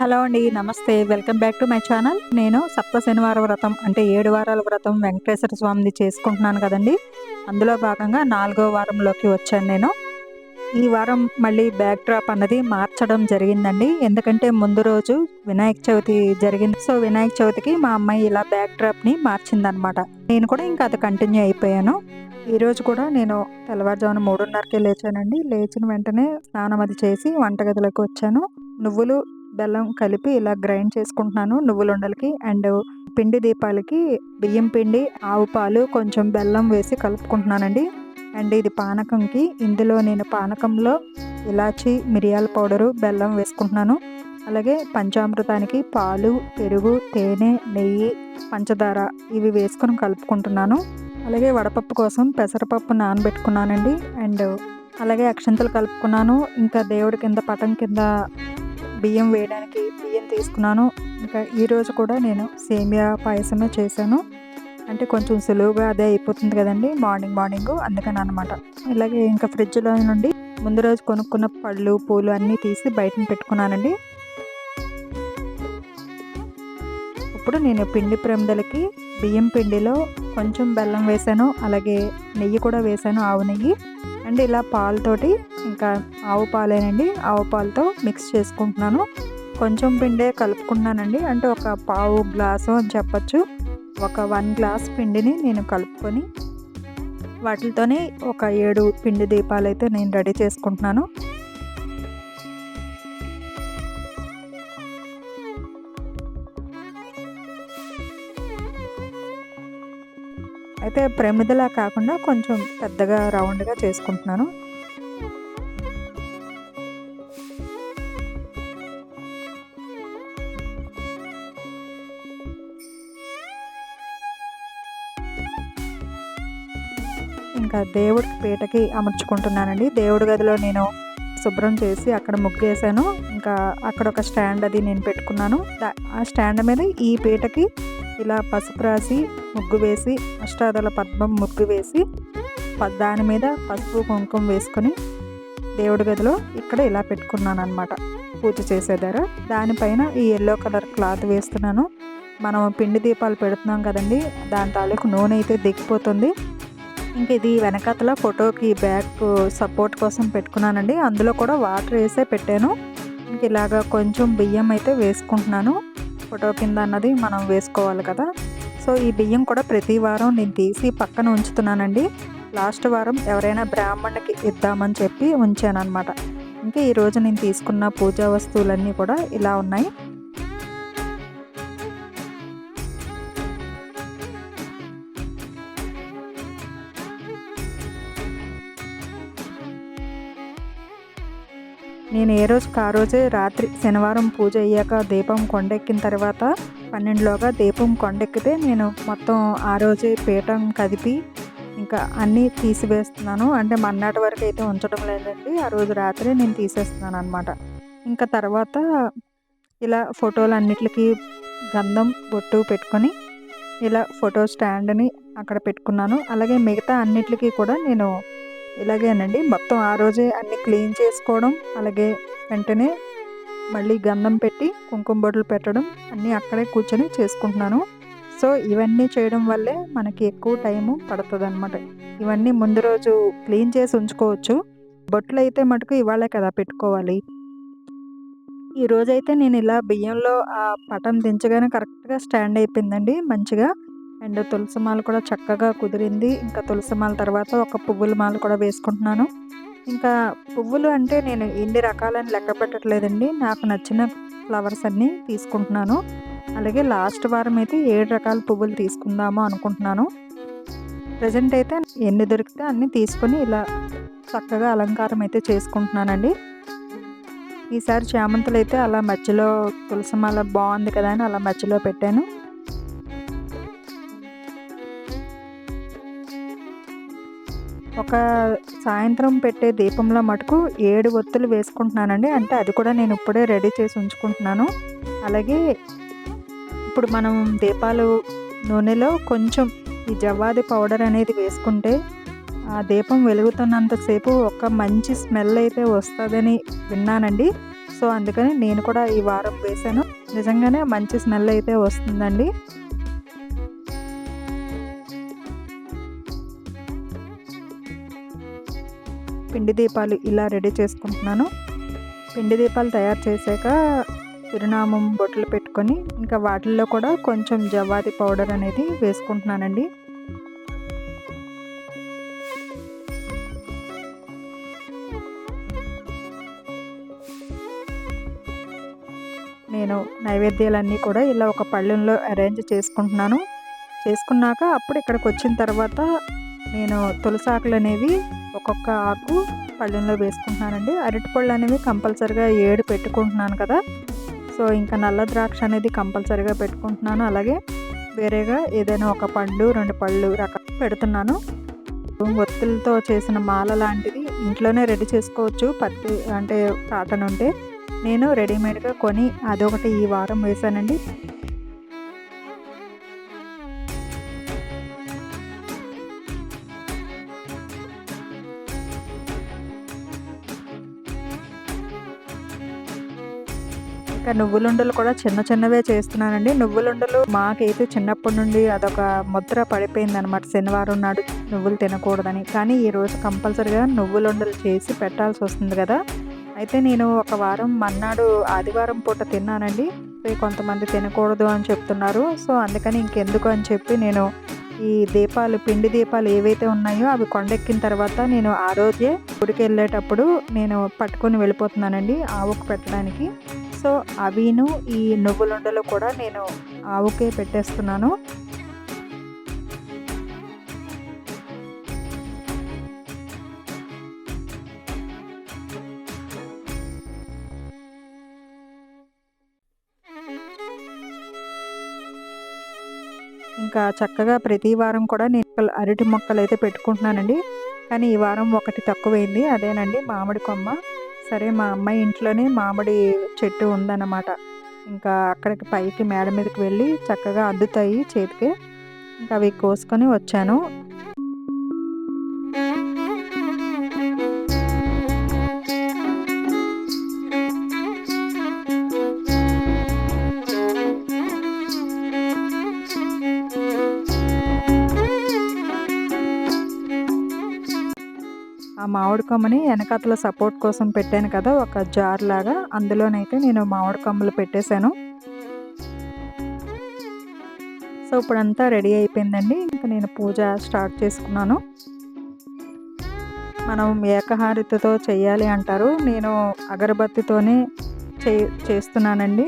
Hello అండి నమస్తే. Welcome back to my channel. నేను సప్త శనివార వ్రతం అంటే ఏడు వారాల వ్రతం వెంకటేశ్వర స్వామిది చేసుకుంటున్నాను కదండి. అందులో భాగంగా నాలుగో వారంలోకి వచ్చాను నేను. ఈ వారం మళ్ళీ బ్యాక్ డ్రాప్ అన్నది మార్చడం జరిగిందండి. ఎందుకంటే ముందు రోజు వినాయక చవితి జరిగింది. సో వినాయక చవితికి మా అమ్మాయి ఇలా బ్యాక్ డ్రాప్ని మార్చిందనమాట నేను కూడా ఇంకా అది కంటిన్యూ అయిపోయాను. ఈరోజు కూడా నేను తెల్లవారుజామున మూడున్నరకే లేచానండి. లేచిన వెంటనే స్నానం అది చేసి వంటగదిలోకి వచ్చాను. నువ్వులు బెల్లం కలిపి ఇలా గ్రైండ్ చేసుకుంటున్నాను. నువ్వుల ఉండలకి అండ్ పిండి దీపాలకి బియ్యం పిండి ఆవు పాలు కొంచెం బెల్లం వేసి కలుపుకుంటున్నానండి. అండ్ ఇది పానకంకి ఇందులో నేను పానకంలో ఇలాచి మిరియాల పౌడరు బెల్లం వేసుకుంటున్నాను. అలాగే పంచామృతానికి పాలు పెరుగు తేనె నెయ్యి పంచదార ఇవి వేసుకొని కలుపుకుంటున్నాను. అలాగే వడపప్పు కోసం పెసరపప్పు నానబెట్టుకున్నానండి. అండ్ అలాగే అక్షంతలు కలుపుకున్నాను. ఇంకా దేవుడి కింద పటం కింద బియ్యం వేయడానికి బియ్యం తీసుకున్నాను. ఇంకా ఈరోజు కూడా నేను సేమియా పాయసమే చేశాను. అంటే కొంచెం సులువుగా అదే అయిపోతుంది కదండి మార్నింగ్ మార్నింగ్ అందుకని అనమాట ఇలాగే ఇంకా ఫ్రిడ్జ్లో నుండి ముందు రోజు కొనుక్కున్న పళ్ళు పూలు అన్నీ తీసి బయటని పెట్టుకున్నానండి. ఇప్పుడు నేను పిండి ప్రమిదలకి బియ్యం పిండిలో కొంచెం బెల్లం వేసాను అలాగే నెయ్యి కూడా వేసాను ఆవు నెయ్యి. అండ్ ఇలా పాలతోటి ఇంకా ఆవు పాలేనండి. ఆవు పాలతో మిక్స్ చేసుకుంటున్నాను. కొంచెం పిండే కలుపుకున్నానండి అంటే ఒక పావు గ్లాసు అని చెప్పచ్చు. ఒక వన్ గ్లాస్ పిండిని నేను కలుపుకొని వాటితోనే ఒక ఏడు పిండి దీపాలు అయితే నేను రెడీ చేసుకుంటున్నాను. అయితే ప్రమిదలా కాకుండా కొంచెం పెద్దగా రౌండ్గా చేసుకుంటున్నాను. ఇంకా దేవుడికి పీటకి అమర్చుకుంటున్నానండి. దేవుడి గదిలో నేను శుభ్రం చేసి అక్కడ ముగ్గేసాను ఇంకా అక్కడ ఒక స్టాండ్ అది నేను పెట్టుకున్నాను. ఆ స్టాండ్ మీద ఈ పీటకి ఇలా పసుపు రాసి ముగ్గు వేసి అష్టాదల పద్మం ముగ్గు వేసి దాని మీద పసుపు కుంకుమ వేసుకొని దేవుడి గదిలో ఇక్కడ ఇలా పెట్టుకున్నాను అనమాట పూజ చేసేదారు దానిపైన ఈ ఎల్లో కలర్ క్లాత్ వేస్తున్నాను. మనం పిండి దీపాలు పెడుతున్నాం కదండి. దాని తాలూకు నూనె అయితే దిగిపోతుంది. ఇంక ఇది వెనకాతల ఫోటోకి బ్యాక్ సపోర్ట్ కోసం పెట్టుకున్నానండి. అందులో కూడా వాటర్ వేసే పెట్టాను. ఇంక ఇలాగ కొంచెం బియ్యం అయితే వేసుకుంటున్నాను. ఫోటో కింద అన్నది మనం వేసుకోవాలి కదా. సో ఈ బియ్యం కూడా ప్రతి వారం నేను తీసి పక్కన ఉంచుతున్నానండి. లాస్ట్ వారం ఎవరైనా బ్రాహ్మణుడికి ఇద్దామని చెప్పి ఉంచాను అనమాట ఇంకా ఈరోజు నేను తీసుకున్న పూజా వస్తువులన్నీ కూడా ఇలా ఉన్నాయి. నేను ఏ రోజుకి ఆ రోజే రాత్రి శనివారం పూజ అయ్యాక దీపం కొండెక్కిన తర్వాత పన్నెండులోగా దీపం కొండెక్కితే నేను మొత్తం ఆ రోజే పీఠం కదిపి ఇంకా అన్నీ తీసివేస్తున్నాను. అంటే మన్నాటి వరకు అయితే ఉంచడం లేదండి. ఆ రోజు రాత్రి నేను తీసేస్తున్నాను అనమాట ఇంకా తర్వాత ఇలా ఫోటోలు అన్నిటికి గంధం బొట్టు పెట్టుకొని ఇలా ఫోటో స్టాండ్ని అక్కడ పెట్టుకున్నాను. అలాగే మిగతా అన్నిటికీ కూడా నేను ఇలాగేనండి. మొత్తం ఆ రోజే అన్ని క్లీన్ చేసుకోవడం అలాగే వెంటనే మళ్ళీ గంధం పెట్టి కుంకుమ బొడ్లు పెట్టడం అన్నీ అక్కడే కూర్చొని చేసుకుంటున్నాను. సో ఇవన్నీ చేయడం వల్లే మనకి ఎక్కువ టైము పడుతుంది అనమాట ఇవన్నీ ముందు రోజు క్లీన్ చేసి ఉంచుకోవచ్చు. బొట్లు అయితే మటుకు ఇవాళే కదా పెట్టుకోవాలి. ఈ రోజైతే నేను ఇలా బియ్యంలో ఆ పటం దించగానే కరెక్ట్గా స్టాండ్ అయిపోయిందండి మంచిగా. అండ్ తులసి మాల కూడా చక్కగా కుదిరింది. ఇంకా తులసి మాల తర్వాత ఒక పువ్వుల మాల కూడా వేసుకుంటున్నాను. ఇంకా పువ్వులు అంటే నేను ఎన్ని రకాలని లెక్క పెట్టట్లేదండి. నాకు నచ్చిన ఫ్లవర్స్ అన్నీ తీసుకుంటున్నాను. అలాగే లాస్ట్ వారం అయితే ఏడు రకాల పువ్వులు తీసుకుందాము అనుకుంటున్నాను. ప్రజెంట్ అయితే ఎన్ని దొరికితే అన్నీ తీసుకొని ఇలా చక్కగా అలంకారం అయితే చేసుకుంటున్నానండి. ఈసారి చామంతులు అయితే అలా మధ్యలో తులసిమాల బాగుంది కదా అని అలా మధ్యలో పెట్టాను. ఒక సాయంత్రం పెట్టే దీపంలో మటుకు ఏడు ఒత్తులు వేసుకుంటున్నానండి. అంటే అది కూడా నేను ఇప్పుడే రెడీ చేసి ఉంచుకుంటున్నాను. అలాగే ఇప్పుడు మనం దీపాలు నూనెలో కొంచెం ఈ జవ్వాది పౌడర్ అనేది వేసుకుంటే ఆ దీపం వెలుగుతున్నంతసేపు ఒక మంచి స్మెల్ అయితే వస్తుందని విన్నానండి. సో అందుకని నేను కూడా ఈ వారం వేశాను. నిజంగానే మంచి స్మెల్ అయితే వస్తుందండి. పిండి దీపాలు ఇలా రెడీ చేసుకుంటున్నాను. పిండి దీపాలు తయారు చేశాక తిరునామం బొట్టలు పెట్టుకొని ఇంకా వాటిల్లో కూడా కొంచెం జవాది పౌడర్ అనేది వేసుకుంటున్నానండి. నేను నైవేద్యాలన్నీ కూడా ఇలా ఒక పళ్ళెంలో అరేంజ్ చేసుకుంటున్నాను. చేసుకున్నాక అప్పుడు ఇక్కడికి వచ్చిన తర్వాత నేను తులసాకులు అనేవి ఒక్కొక్క ఆకు పళ్ళెంలో వేసుకుంటున్నానండి. అరటిపళ్ళు అనేవి కంపల్సరిగా ఏడు పెట్టుకుంటున్నాను కదా. సో ఇంకా నల్ల ద్రాక్ష అనేది కంపల్సరిగా పెట్టుకుంటున్నాను. అలాగే వేరేగా ఏదైనా ఒక పండు రెండు పళ్ళు రకం పెడుతున్నాను. ఒత్తులతో చేసిన మాల లాంటిది ఇంట్లోనే రెడీ చేసుకోవచ్చు. పత్తి అంటే కాటన్ ఉంటే. నేను రెడీమేడ్గా కొని అదొకటి ఈ వారం వేశానండి. ఇంకా నువ్వులుండలు కూడా చిన్న చిన్నవే చేస్తున్నానండి. నువ్వులుండలు మాకైతే చిన్నప్పటి నుండి అదొక ముద్ర పడిపోయింది అనమాట శనివారం నాడు నువ్వులు తినకూడదని. కానీ ఈ రోజు కంపల్సరిగా నువ్వులుండలు చేసి పెట్టాల్సి వస్తుంది కదా. అయితే నేను ఒక వారం మన్నాడు ఆదివారం పూట తిన్నానండి. కొంతమంది తినకూడదు అని చెప్తున్నారు. సో అందుకని ఇంకెందుకు అని చెప్పి నేను ఈ దీపాలు పిండి దీపాలు ఏవైతే ఉన్నాయో అవి కొండెక్కిన తర్వాత నేను ఆ రోజే గుడికి వెళ్ళేటప్పుడు నేను పట్టుకొని వెళ్ళిపోతున్నానండి ఆవుకు పెట్టడానికి. సో అవిను ఈ నువ్వులుండలు కూడా నేను ఆవుకే పెట్టేస్తున్నాను. ఇంకా చక్కగా ప్రతి వారం కూడా నేను అరటి మొక్కలు అయితే పెట్టుకుంటున్నానండి. కానీ ఈ వారం ఒకటి తక్కువైంది. అదేనండి మామిడి కొమ్మ. సరే మా అమ్మాయి ఇంట్లోనే మామిడి చెట్టు ఉందన్నమాట. ఇంకా అక్కడికి పైకి మేడ మీదకి వెళ్ళి చక్కగా అద్దుతాయి చేతికి. ఇంకా అవి కోసుకొని వచ్చాను. మామిడి కొమ్మని వెనకాతల సపోర్ట్ కోసం పెట్టాను కదా ఒక జార్ లాగా. అందులోనైతే నేను మామిడి కొమ్మలు పెట్టేశాను. సో ఇప్పుడంతా రెడీ అయిపోయిందండి. ఇంకా నేను పూజ స్టార్ట్ చేసుకున్నాను. మనం ఏకహారితతో చేయాలి అంటారు. నేను అగరబత్తితోనే చే చేస్తున్నానండి.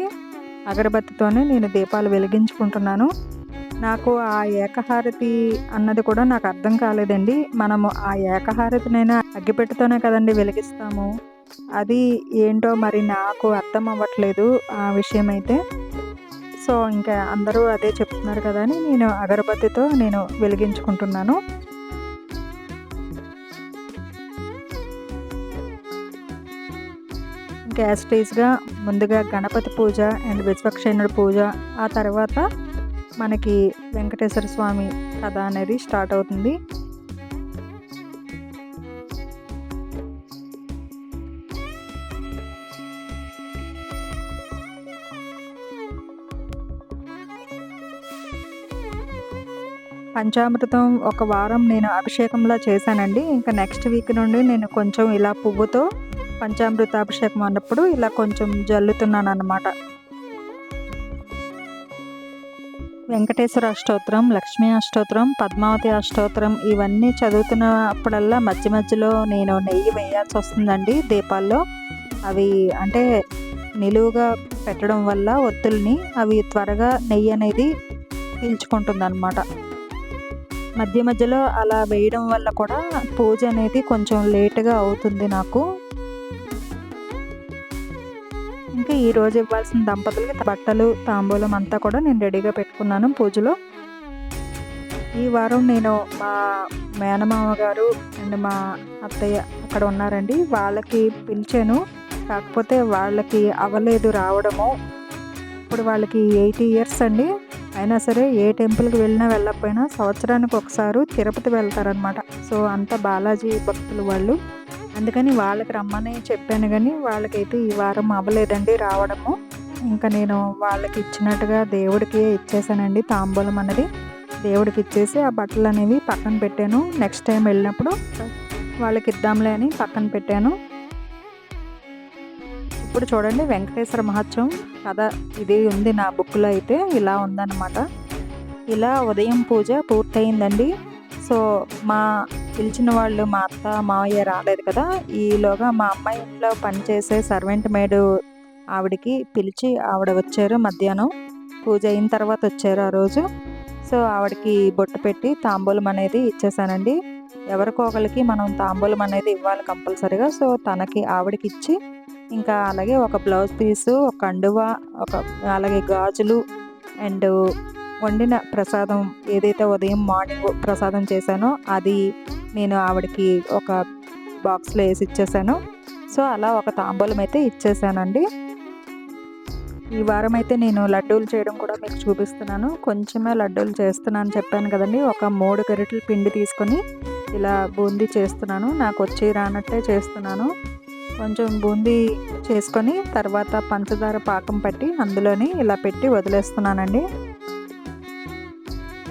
అగరబత్తితోనే నేను దీపాలు వెలిగించుకుంటున్నాను. నాకు ఆ ఏకహారతి అన్నది కూడా నాకు అర్థం కాలేదండి. మనము ఆ ఏకహారతినైనా అగ్గిపెట్టుతోనే కదండి వెలిగిస్తాము. అది ఏంటో మరి నాకు అర్థం అవ్వట్లేదు ఆ విషయం అయితే సో ఇంకా అందరూ అదే చెప్తున్నారు కదా అని నేను అగరబత్తితో నేను వెలిగించుకుంటున్నాను. ఇంకా ముందుగా గణపతి పూజ అండ్ విశ్వక్షేణుడి పూజ ఆ తర్వాత మనకి వెంకటేశ్వర స్వామి కథ అనేది స్టార్ట్ అవుతుంది. పంచామృతం ఒక వారం నేను అభిషేకంలా చేశానండి. ఇంకా నెక్స్ట్ వీక్ నుండి నేను కొంచెం ఇలా పువ్వుతో పంచామృత అభిషేకం అన్నప్పుడు ఇలా కొంచెం జల్లుతున్నాను అన్నమాట వెంకటేశ్వర అష్టోత్తరం లక్ష్మీ అష్టోత్తరం పద్మావతి అష్టోత్తరం ఇవన్నీ చదువుతున్నప్పుడల్లా మధ్య మధ్యలో నేను నెయ్యి వేయాల్సి వస్తుందండి దీపాల్లో. అవి అంటే నిలువుగా పెట్టడం వల్ల ఒత్తుల్ని అవి త్వరగా నెయ్యి అనేది పీల్చుకుంటుంది అనమాట మధ్య మధ్యలో అలా వేయడం వల్ల కూడా పూజ అనేది కొంచెం లేటుగా అవుతుంది నాకు. ఇంకా ఈ రోజు ఇవ్వాల్సిన దంపతులకి బట్టలు తాంబూలం అంతా కూడా నేను రెడీగా పెట్టుకున్నాను పూజలో. ఈ వారం నేను మా మేనమామ గారు అండ్ మా అత్తయ్య అక్కడ ఉన్నారండి. వాళ్ళకి పిలిచాను. కాకపోతే వాళ్ళకి అవ్వలేదు రావడము. ఇప్పుడు వాళ్ళకి ఎయిటీ ఇయర్స్ అండి. అయినా సరే ఏ టెంపుల్కి వెళ్ళినా వెళ్ళకపోయినా సంవత్సరానికి ఒకసారి తిరుపతి వెళ్తారనమాట సో అంత బాలాజీ భక్తులు వాళ్ళు. అందుకని వాళ్ళకి రమ్మని చెప్పాను కానీ వాళ్ళకైతే ఈ వారం అవ్వలేదండి రావడము. ఇంకా నేను వాళ్ళకి ఇచ్చినట్టుగా దేవుడికి ఇచ్చేసానండి తాంబూలం అనేది దేవుడికి ఇచ్చేసి ఆ బట్టలు అనేవి పక్కన పెట్టాను. నెక్స్ట్ టైం వెళ్ళినప్పుడు వాళ్ళకి ఇద్దాంలే అని పక్కన పెట్టాను. ఇప్పుడు చూడండి వెంకటేశ్వర మహోత్సవం కథ ఇది ఉంది నా బుక్లో అయితే ఇలా ఉందన్నమాట. ఇలా ఉదయం పూజ పూర్తయిందండి. సో మా పిలిచిన వాళ్ళు మా అత్త మావయ్య రాలేదు కదా. ఈలోగా మా అమ్మాయి ఇంట్లో పనిచేసే సర్వెంట్ మేడ్ ఆవిడకి పిలిచి ఆవిడ వచ్చారు మధ్యాహ్నం. పూజ అయిన తర్వాత వచ్చారు ఆ రోజు. సో ఆవిడకి బొట్టు పెట్టి తాంబూలం అనేది ఇచ్చేసానండి ఎవరికో ఒకరికి మనం తాంబూలం అనేది ఇవ్వాలి కంపల్సరీగా. సో తనకి ఆవిడకి ఇచ్చి ఇంకా అలాగే ఒక బ్లౌజ్ పీసు ఒక కండువ ఒక అలాగే గాజులు అండ్ వండిన ప్రసాదం ఏదైతే ఉదయం మార్నింగ్ ప్రసాదం చేశానో అది నేను ఆవిడకి ఒక బాక్స్లో వేసి ఇచ్చేసాను. సో అలా ఒక తాంబూలం అయితే ఇచ్చేసానండి. ఈ వారం అయితే నేను లడ్డూలు చేయడం కూడా మీకు చూపిస్తున్నాను. కొంచెమే లడ్డూలు చేస్తున్నాను చెప్పాను కదండి. ఒక మూడు గరిటలు పిండి తీసుకొని ఇలా బూందీ చేస్తున్నాను. నాకు వచ్చి రానట్టే చేస్తున్నాను. కొంచెం బూందీ చేసుకొని తర్వాత పంచదార పాకం పట్టి అందులోని ఇలా పెట్టి వదిలేస్తున్నానండి.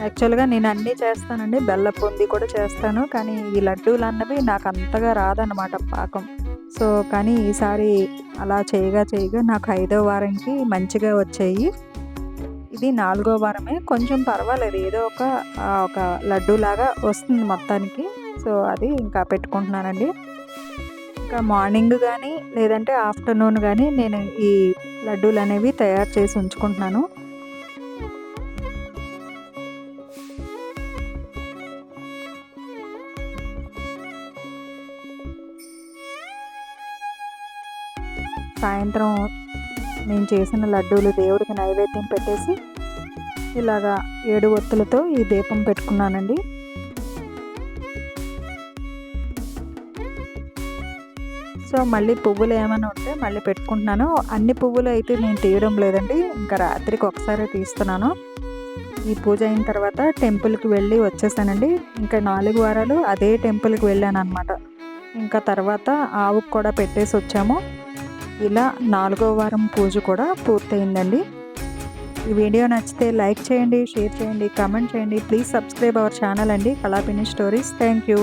యాక్చువల్గా నేను అన్నీ చేస్తానండి. బెల్ల పొంది కూడా చేస్తాను. కానీ ఈ లడ్డూలు అన్నవి నాకు అంతగా రాదనమాట పాకం. సో కానీ ఈసారి అలా చేయగా చేయగా నాకు ఐదో వారంకి మంచిగా వచ్చాయి. ఇది నాలుగో వారమే. కొంచెం పర్వాలేదు. ఏదో ఒక ఒక లడ్డూలాగా వస్తుంది మొత్తానికి. సో అది ఇంకా పెట్టుకుంటున్నానండి. ఇంకా మార్నింగ్ కానీ లేదంటే ఆఫ్టర్నూన్ కానీ నేను ఈ లడ్డూలు అనేవి తయారు చేసి ఉంచుకుంటున్నాను. సాయంత్రం నేను చేసిన లడ్డూలు దేవుడికి నైవేద్యం పెట్టేసి ఇలాగా ఏడు ఒత్తులతో ఈ దీపం పెట్టుకున్నానండి. సో మళ్ళీ పువ్వులు ఏమైనా ఉంటే మళ్ళీ పెట్టుకుంటున్నాను. అన్ని పువ్వులు అయితే నేను తీయడం లేదండి. ఇంకా రాత్రికి ఒకసారి తీస్తున్నాను. ఈ పూజ అయిన తర్వాత టెంపుల్కి వెళ్ళి వచ్చేసానండి. ఇంకా నాలుగు వారాలు అదే టెంపుల్కి వెళ్ళాను అనమాట ఇంకా తర్వాత ఆవుకు కూడా పెట్టేసి వచ్చాము. ఇలా నాలుగో వారం పూజ కూడా పూర్తయిందండి. ఈ వీడియో నచ్చితే లైక్ చేయండి షేర్ చేయండి కామెంట్ చేయండి. ప్లీజ్ సబ్స్క్రైబ్ అవర్ ఛానల్ అండి. కళాపిని స్టోరీస్. Thank you.